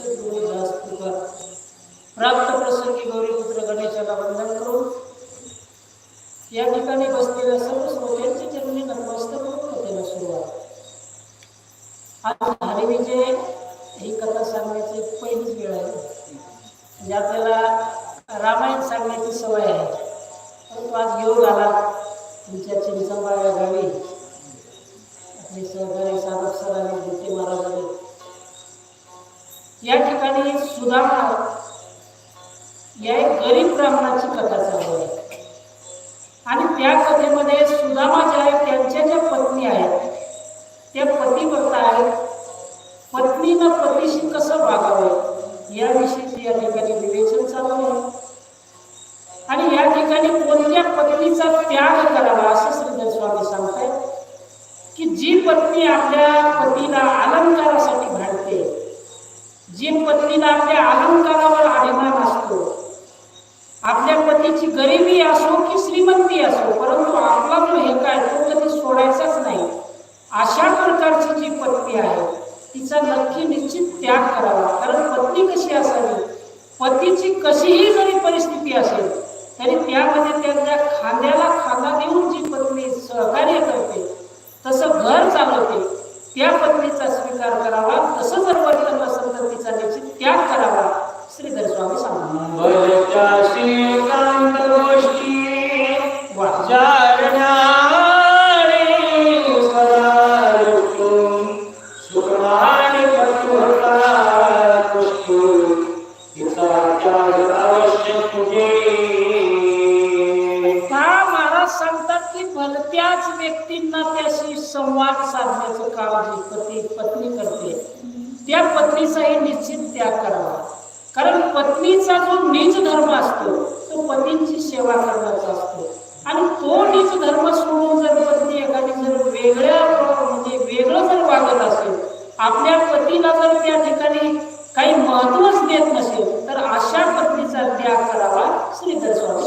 Lord. त्या कथेमध्ये सुदामा ज्या आहेत त्यांच्या ज्या पत्नी आहेत त्या पतिव्रता आहेत. पत्नीनं पतीशी कसं वागावं? याविषयी या ठिकाणी विवेचन चालू आहे. आणि या ठिकाणी कोणत्या पत्नीचा त्याग करावा असं श्रीधर स्वामी सांगतायत. की जी पत्नी आपल्या पतीला अलंकारासाठी भांडते जी पत्नीला आपल्या अलंकारावर अभिमान असतो आपल्या पतीची गरिबी असो की श्रीमंती असो परंतु आपला जो हे काय तो कधी सोडायचाच नाही. अशा प्रकारची जी पत्नी आहे तिचा नक्की निश्चित त्याग करावा. कारण पत्नी कशी असावी? पतीची कशीही जरी परिस्थिती असेल तरी त्यामध्ये त्यांच्या खांद्याला खांदा देऊन जी पत्नी सहकार्य करते तसं घर चालवते त्या पत्नीचा स्वीकार करावा. तसं जर वर्तन असेल तर तिचा निश्चित त्याग करावा श्रीधर स्वामी सांगतात व्यक्तींना त्याशी संवाद साधण्याचं काम जे पती पत्नी करते त्या पत्नीचाही निश्चित त्याग करावा. कारण पत्नीचा जो निज धर्म असतो तो पतींची सेवा करण्याचा असतो. आणि तो निज धर्म सोडून जर पत्नी एखादी जर वेगळ्या म्हणजे वेगळं जर वागत असेल आपल्या पतीला जर त्या ठिकाणी काही महत्वच देत नसेल तर अशा पत्नीचा त्याग करावा श्रीधर स्वामी.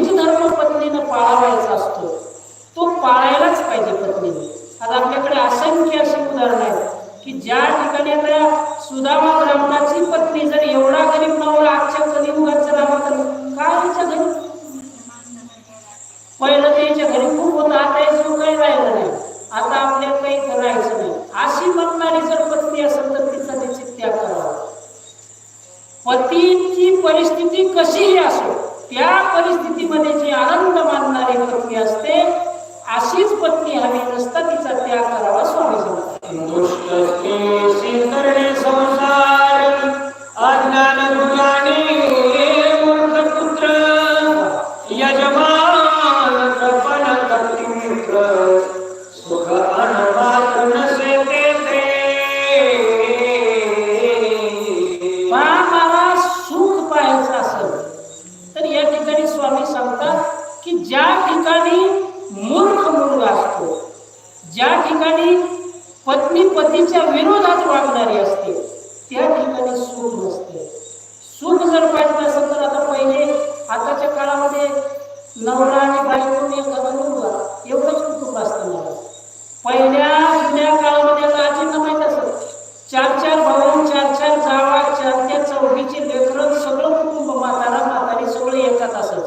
जो धर्म पत्नीनं पाळावायचा असतो. तो पाळायलाच पाहिजे पत्नीने. आता आपल्याकडे असंख्य अशी उदाहरणं आहेत की ज्या ठिकाणी आता सुदामा ब्राह्मणाची पत्नी जर एवढा गरीब नवरा आजच्या कधी जर आला तर काय हिच्या घरी? पहिलं त्याच्या घरी खूप होतं आता याचं काही राहिलं नाही. आता आपल्याला काही करायचं नाही. अशी म्हणणारी जर पत्नी असेल तर तिचा निश्चित त्याग करावा. पतीची परिस्थिती कशीही असो? त्या परिस्थितीमध्ये जी आनंद मानणारी पत्नी असते अशीच पत्नी हवी नसता तिचा त्याग करावा जर पाहिजे असेल तर आता पहिले आताच्या काळामध्ये नवरा आणि बायको एखादा मुलगा एवढंच कुटुंब असतं मला. पहिल्या जुन्या काळामध्ये आता आजींना माहीत असत चार चार भाऊ चार चार जावा चार त्या चौघीचे लेकरं सगळं कुटुंब म्हातारा म्हातारी सगळं येतात असत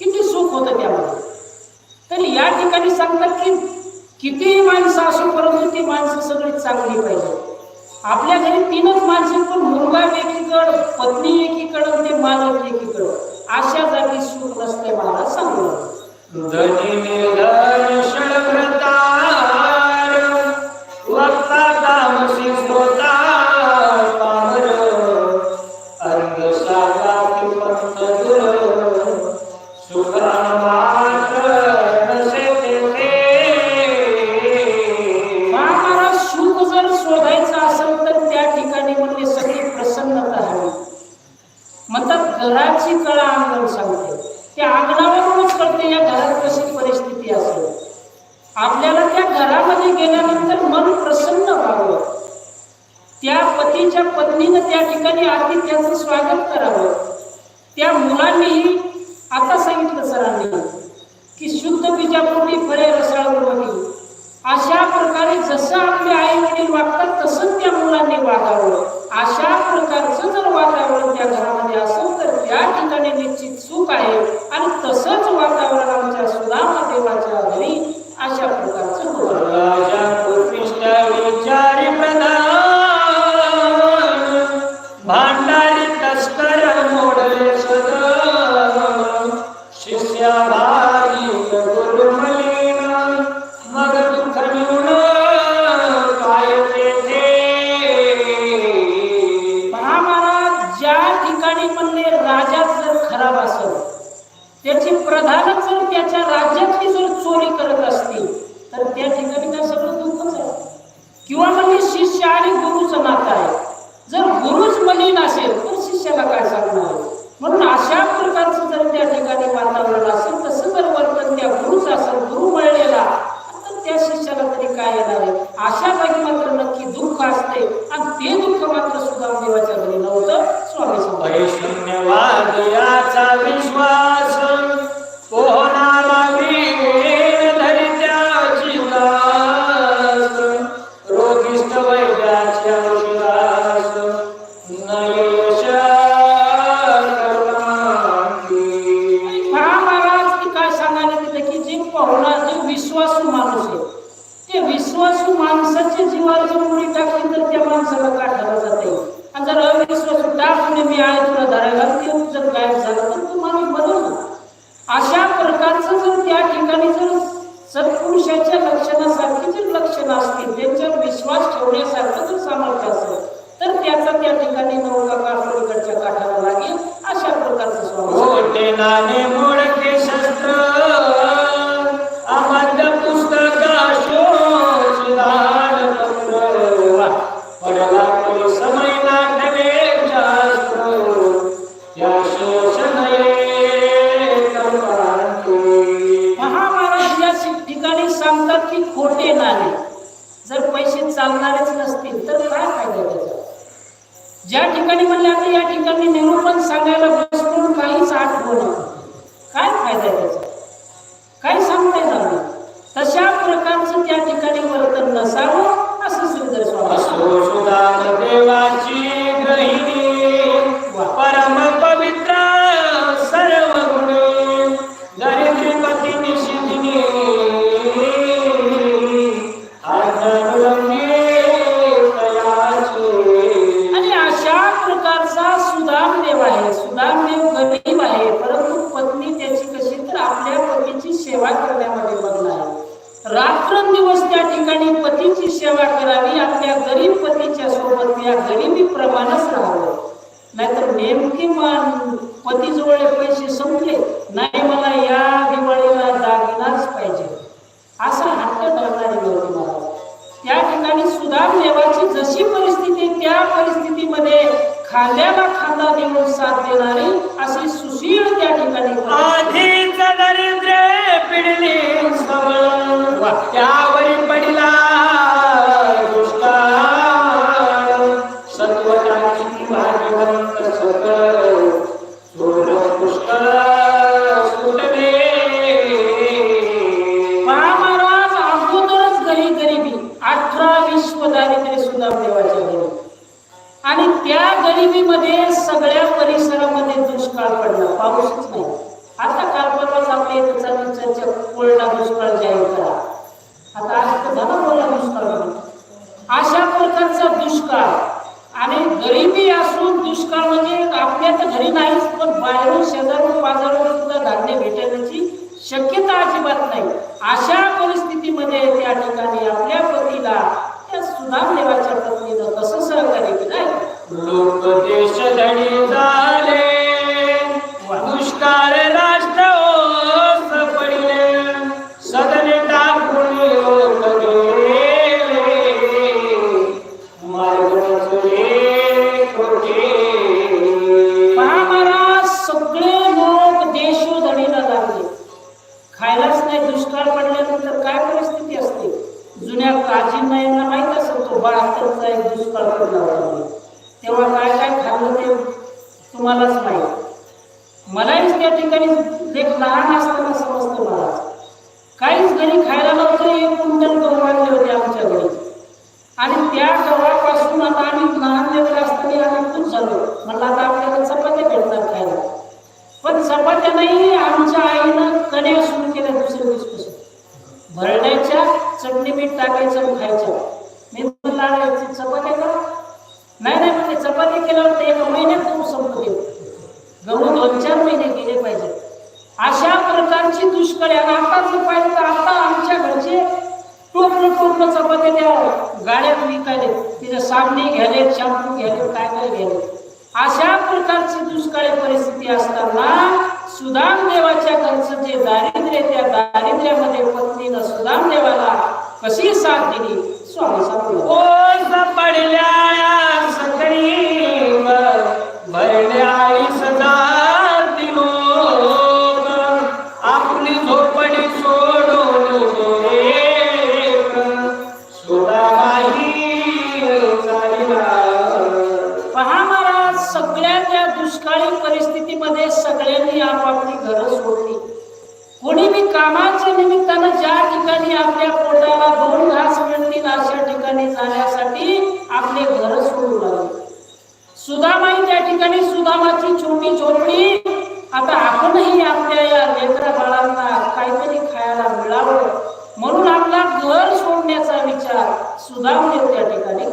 किती सुख होतं त्यामध्ये तर या ठिकाणी सांगतात की कितीही माणसं असो परंतु ती माणसं सगळी चांगली पाहिजे आपल्या घरी तीनच माणसं पण मुलगा एकीकड पत्नी एकीकडं माझं की एकीकडं अशा जागी सुख नसते मला सांगू पत्नीनं त्या ठिकाणी आधी त्याचं स्वागत करावं. त्या मुलांनीही आता सांगितलं सरांनी की शुद्ध बीजापोटी फळे रसाळून अशा प्रकारे जसं आपले आई वडील वागतात तसंच त्या मुलांनी वागावं. अशा प्रकारचं जर वातावरण त्या घरामध्ये असेल तर त्या ठिकाणी निश्चित सुख आहे. आणि तसंच वातावरण आमच्या सुदामा देवाच्या घरी अशा प्रकारचं होतं. त्याची प्रधानच जर त्याच्या राज्यातली जर चोरी करत असतील तर त्या ठिकाणी काय सगळं दुःखच आहे किंवा म्हणजे शिष्य आणि गुरुचं नातं आहे जर गुरुच मलिन असेल तर शिष्याला काय सांगणार म्हणून अशा प्रकारचं जर त्या ठिकाणी वातावरण असेल तसं जर वर्तन त्या गुरुच असेल गुरु मळलेला तर त्या शिष्याला तरी काय येणार आहे अशा जागी मात्र नक्की दुःख असते आणि ते दुःख लक्षणासारखी लक्षणं असतील त्यांच्यावर विश्वास ठेवण्यासारखं जर सामर्थ्य असेल तर त्याचा त्या ठिकाणी नौका ठिकाणी की खोटे नाणे जर पैसे चालणारेच नसतील तर काय फायदा त्याचा? ज्या ठिकाणी म्हणले आता या ठिकाणी निरूपण सांगायला बसून काहीच आठवण काय फायदा आहे त्याचा? काय सांगता येणार नाही. तशा प्रकारचं त्या ठिकाणी वर्तन नसावं असं सुंदर स्वामी प्रकारचा सुदाम देव आहे सुदाम देव गरीब आहे परंतु पत्नी त्याची कशी तर आपल्या पतीची सेवा करण्यामध्ये मग्न आहे. रात्रंदिवस त्या ठिकाणी पतीची सेवा करावी आपल्या गरीब पतीच्या सोबत या गरिबीप्रमाणेच राहावं. नाहीतर नेमके मान पतीजवळ पैसे संपले नाही मला या दिवाळीला दागिनाच पाहिजे. असा हट्ट धरणारी होती महाराज. त्या ठिकाणी सुदाम देवाची जशी परिस्थिती त्या परिस्थितीमध्ये खांद्याला खांदा देऊन साथ देणारी अशी सुशील त्या ठिकाणी आधीच दरिद्र प्रकारचा दुष्काळ. आणि गरिबी असून दुष्काळ म्हणजे आपल्या तर घरी नाहीच पण बाहेरून शेजारून बाजारून सुद्धा धान्य भेटण्याची शक्यता अजिबात नाही. अशा परिस्थितीमध्ये त्या ठिकाणी आपल्या पतीला त्या सुनाम देवाच्या पत्नीनं कसं सहकार्य केलं? लोक देश चटणी मीठ टाकायचं खायचं. मी म्हणलं चपाती का नाही नाही म्हणजे चपाती केल्यावर एका महिन्यात गहू संपते गहू दोन चार महिने गेले पाहिजे. अशा प्रकारची दुष्काळी आणि आता जर पाहिजे तर आता आमच्या घरचे टोपलं टोपलं चपाती त्या गाड्यात विकायले. तिथे साबणी घ्याले शॅम्पू घ्याले काय काय घ्याले अशा प्रकारची दुष्काळी परिस्थिती असताना सुदाम देवाच्या घरचं जे दारिद्र्य त्या दारिद्र्यामध्ये पत्नीनं सुदाम देवाला कशी साथ दिली स्वामी सांगतो ओस पडल्या या सकळीवर भरल्या लोक. आपली झोपडी सोडून चालला. पहा महाराज सगळ्या त्या दुष्काळी परिस्थितीमध्ये सगळ्यांनी आपापली घरं सोडली कोणी बी कामाच्या निमित्तानं ज्या ठिकाणी आपल्या पोटाला दोन घास मिळतील अशा ठिकाणी जाण्यासाठी आपले घर सोडू लागले सुदामाई त्या ठिकाणी सुदामाची छोटी झोपडी आता आपणही आपल्या या लेकरा बाळांना काहीतरी खायला मिळावं म्हणून आपला घर सोडण्याचा विचार सुदामने त्या ठिकाणी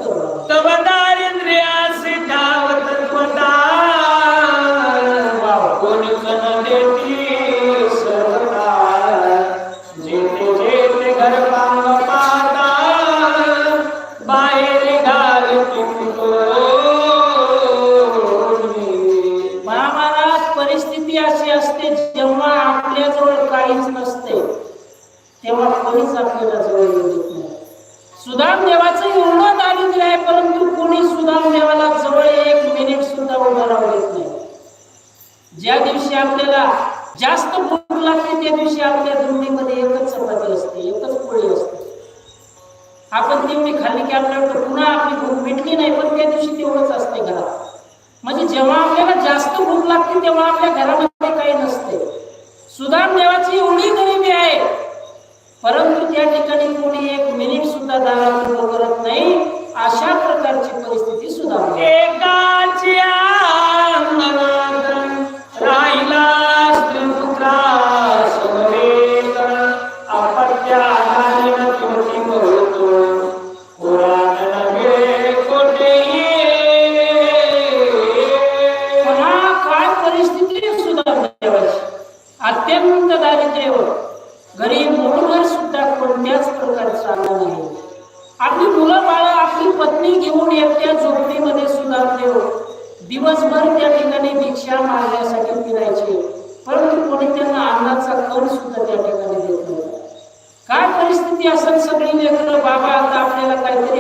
दिवशी आपल्याला जास्त भूक लागते त्या दिवशी आपल्या दुर्मीमध्ये एकच चपाती असते एकच पोळी असते. आपण तेवढी खाल्ली की आपल्याला पुन्हा आपली भूक मिटली नाही पण त्या दिवशी तेवढंच असते घरात. म्हणजे जेव्हा आपल्याला जास्त भूक लागते तेव्हा आपल्या घरामध्ये काही नसते. सुदाम देवाची एवढी गरिबी आहे. परंतु त्या ठिकाणी कोणी एक मिनिट सुद्धा दारात करत नाही अशा प्रकारची परिस्थिती सुधारली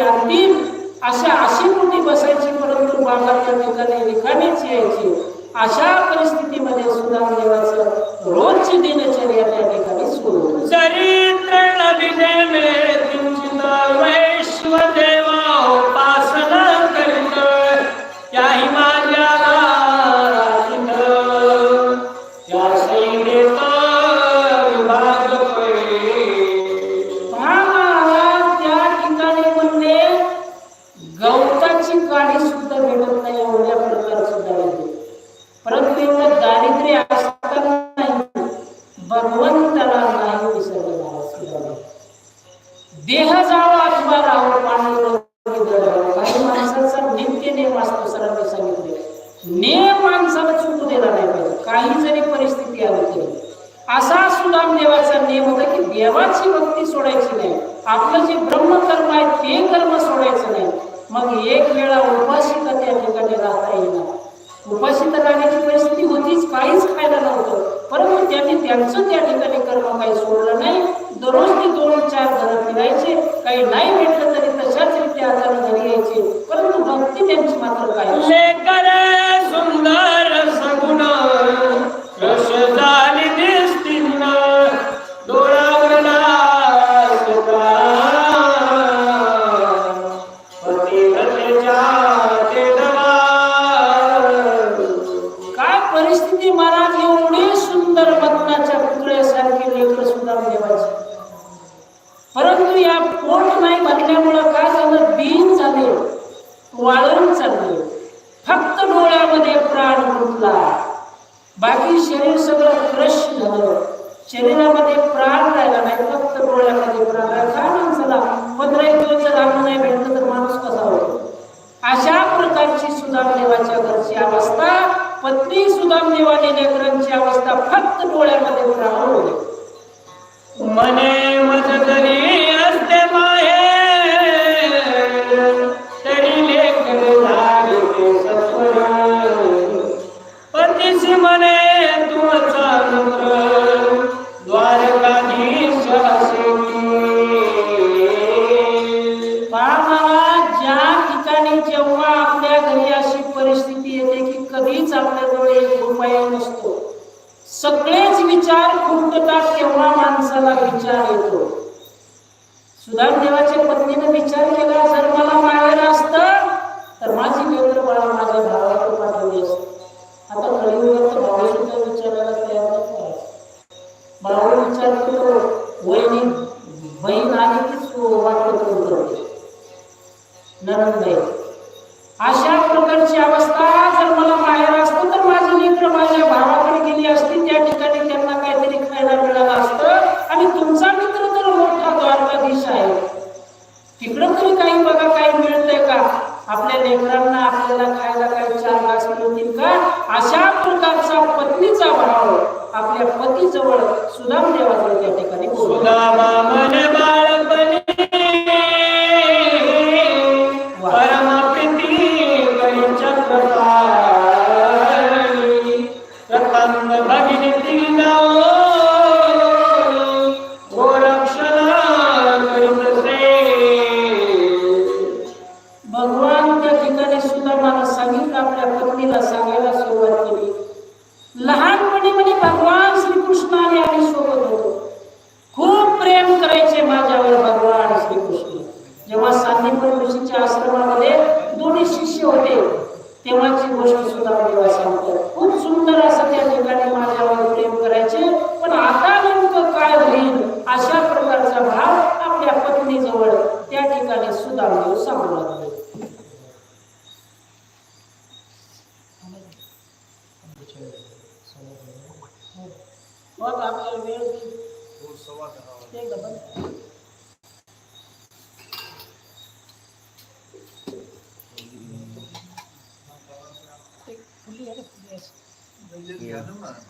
अंतिम अशा अशी मोठी बसायची परंतु बाबा त्या ठिकाणी रिकामीच यायची. अशा परिस्थितीमध्ये सुद्धा देवाचं रोजची दिनचर्या त्या ठिकाणी सुरू चरित्र दररोज ते दोन चार घरात निघायचे काही नाही भेटलं तरी तशाच रित्या आजारी घरी यायचे. परंतु भक्ती त्यांची मात्र काय वाळून चाललं. फक्त डोळ्यामध्ये प्राण गुंतला बाकी शरीर सगळं क्रश झालं. शरीरामध्ये प्राण राहिला नाही फक्त डोळ्यामध्ये प्राण राहिला. चला पंधरा एक दिवस जर आम्ही नाही भेटलं तर माणूस कसा होतो अशा प्रकारची सुदामदेवाच्या घरची अवस्था पत्नी सुदामदेवाने घरांची अवस्था फक्त डोळ्यामध्ये प्राण होते मने मज विचार येतो सुधाम देवाच्या पत्नीने विचार केला जर मला मिळालेलं असतं तर माझी लेकर बाळा माझ्या भावाला पाठवली असत आता कलियुगात भाऊ सुद्धा विचारायला तयार नाही भाऊ विचार करतो वहिनी बहीण आली की वाटत करतो? नरंद সুদা Caramba.